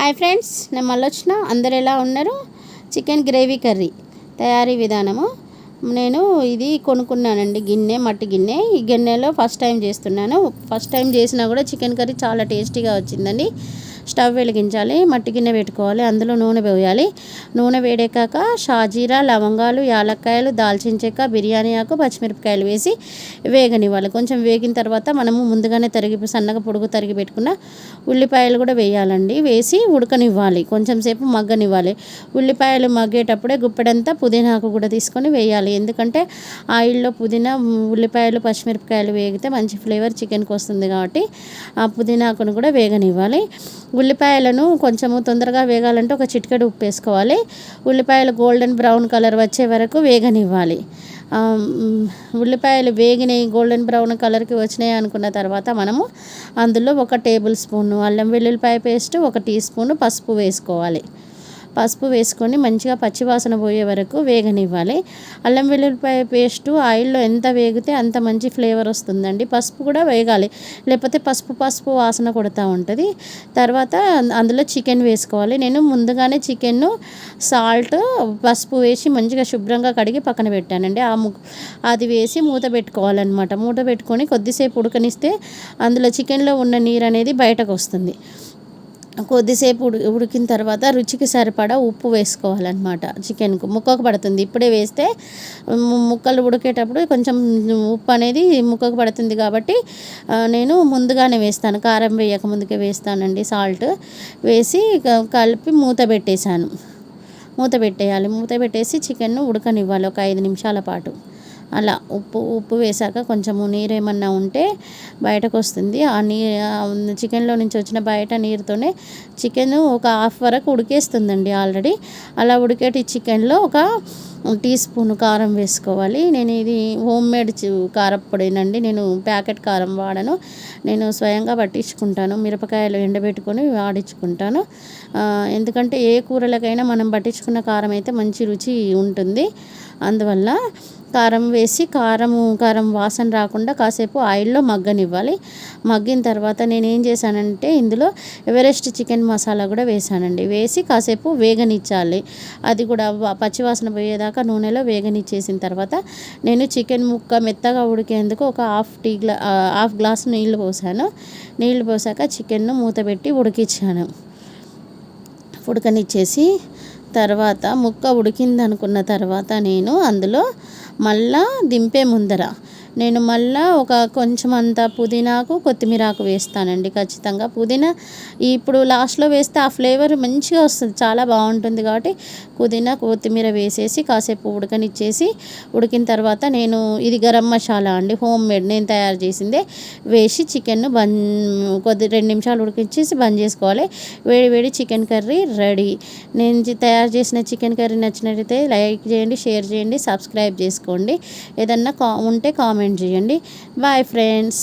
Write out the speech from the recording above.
Hi friends నేను మళ్ళీ వచ్చిన అందరు ఎలా ఉన్నారు? చికెన్ గ్రేవీ కర్రీ తయారీ విధానము. నేను ఇది కొనుక్కున్నానండి గిన్నె మట్టి గిన్నె. ఈ గిన్నెలో ఫస్ట్ టైం చేస్తున్నాను. ఫస్ట్ టైం చేసినా కూడా చికెన్ కర్రీ చాలా టేస్టీగా వచ్చిందండి. స్టవ్ వెలిగించాలి మట్టి గిన్నె పెట్టుకోవాలి అందులో నూనె వేయాలి నూనె వేడెక్కాక షాజీరా లవంగాలు యాలక్కాయలు దాల్చిన చెక్క బిర్యానీ ఆకు పచ్చిమిరపకాయలు వేసి వేగనివ్వాలి. కొంచెం వేగిన తర్వాత మనము ముందుగానే తరిగి సన్నగా పొడుగు తరిగి పెట్టుకున్న ఉల్లిపాయలు కూడా వేయాలండి. వేసి ఉడకనివ్వాలి. కొంచెం సేపు మగ్గనివ్వాలి. ఉల్లిపాయలు మగ్గేటప్పుడే గుప్పెడంతా పుదీనాకు కూడా తీసుకొని వేయాలి. ఎందుకంటే ఆయిల్లో పుదీనా ఉల్లిపాయలు పచ్చిమిరపకాయలు వేగితే మంచి ఫ్లేవర్ చికెన్కి వస్తుంది కాబట్టి ఆ పుదీనాకును కూడా వేగనివ్వాలి. ఉల్లిపాయలను కొంచెము తొందరగా వేగాలంటే ఒక చిటికెడు ఉప్పు వేసుకోవాలి. ఉల్లిపాయలు గోల్డెన్ బ్రౌన్ కలర్ వచ్చే వరకు వేగనివ్వాలి. ఉల్లిపాయలు వేగినాయి గోల్డెన్ బ్రౌన్ కలర్కి వచ్చినాయి అనుకున్న తర్వాత మనము అందులో ఒక టేబుల్ స్పూన్ అల్లం వెల్లుల్లిపాయ పేస్ట్ ఒక టీ స్పూన్ పసుపు వేసుకోవాలి. పసుపు వేసుకొని మంచిగా పచ్చివాసన పోయే వరకు వేగనివ్వాలి. అల్లం వెల్లుల్లిపాయ పేస్టు ఆయిల్లో ఎంత వేగితే అంత మంచి ఫ్లేవర్ వస్తుందండి. పసుపు కూడా వేగాలి. లేకపోతే పసుపు పసుపు వాసన కొడుతూ ఉంటుంది. తర్వాత అందులో చికెన్ వేసుకోవాలి. నేను ముందుగానే చికెన్ను సాల్ట్ పసుపు వేసి మంచిగా శుభ్రంగా కడిగి పక్కన పెట్టానండి. ఆ అది వేసి మూత పెట్టుకోవాలన్నమాట. మూత పెట్టుకొని కొద్దిసేపు ఉడకనిస్తే అందులో చికెన్లో ఉన్న నీరు అనేది బయటకు వస్తుంది. కొద్దిసేపు ఉడి ఉడికిన తర్వాత రుచికి సరిపడా ఉప్పు వేసుకోవాలన్నమాట. చికెన్కు ముక్కకు పడుతుంది. ఇప్పుడే వేస్తే ముక్కలు ఉడికేటప్పుడు కొంచెం ఉప్పు అనేది ముక్కకు పడుతుంది కాబట్టి నేను ముందుగానే వేస్తాను. కారం వేయక ముందుకే వేస్తానండి. సాల్ట్ వేసి కలిపి మూత పెట్టేశాను. మూత పెట్టేయాలి. మూత పెట్టేసి చికెన్ను ఉడకనివ్వాలి. ఒక ఐదు నిమిషాల పాటు. అలా ఉప్పు ఉప్పు వేసాక కొంచెము నీరు ఏమన్నా ఉంటే బయటకు వస్తుంది ఆ నీ చికెన్లో నుంచి వచ్చిన బయట నీరుతోనే చికెన్ ఒక హాఫ్ వరకు ఉడికేస్తుందండి ఆల్రెడీ. అలా ఉడికేటి చికెన్లో ఒక టీ స్పూన్ కారం వేసుకోవాలి. నేను ఇది హోమ్ మేడ్ కారప్పొడినండి నేను ప్యాకెట్ కారం వాడను. నేను స్వయంగా పట్టించుకుంటాను. మిరపకాయలు ఎండబెట్టుకొని వాడించుకుంటాను. ఎందుకంటే ఏ కూరలకైనా మనం పట్టించుకున్న కారం అయితే మంచి రుచి ఉంటుంది. అందువల్ల కారం వేసి కారము కారం వాసన రాకుండా కాసేపు ఆయిల్లో మగ్గనివ్వాలి. మగ్గిన తర్వాత నేను ఏం చేశానంటే ఇందులో ఎవరెస్ట్ చికెన్ మసాలా కూడా వేసానండి వేసి కాసేపు వేగనిచ్చాలి. అది కూడా పచ్చివాసన పోయేదాకా నూనెలో వేగనిచ్చేసిన తర్వాత నేను చికెన్ ముక్క మెత్తగా ఉడికేందుకు ఒక హాఫ్ టీ గ్లా హాఫ్ గ్లాస్ నీళ్ళు పోసాను. నీళ్ళు పోసాక చికెన్ను మూత పెట్టి ఉడికించాను ఉడకనిచ్చేసి తర్వాత ముక్క ఉడికిందనుకున్న తర్వాత నేను అందులో మళ్ళా దింపే ముందర. నేను మళ్ళా ఒక కొంచెం అంత పుదీనాకు కొత్తిమీరాకు వేస్తానండి ఖచ్చితంగా. పుదీనా ఇప్పుడు లాస్ట్లో వేస్తే ఆ ఫ్లేవర్ మంచిగా వస్తుంది చాలా బాగుంటుంది కాబట్టి పుదీనా కొత్తిమీర వేసేసి కాసేపు ఉడకనిచ్చేసి ఉడికిన తర్వాత నేను ఇది గరం మసాలా అండి హోమ్ మేడ్ నేను తయారు చేసిందే వేసి చికెన్ను బంద్ కొద్ది రెండు నిమిషాలు ఉడికించేసి బంద్ చేసుకోవాలి. వేడి వేడి చికెన్ కర్రీ రెడీ. నేను తయారు చేసిన చికెన్ కర్రీ నచ్చినట్లయితే లైక్ చేయండి షేర్ చేయండి సబ్స్క్రైబ్ చేసుకోండి. ఏదన్నా కా ఉంటే కామెంట్ కామెంట్ చేయండి. Bye friends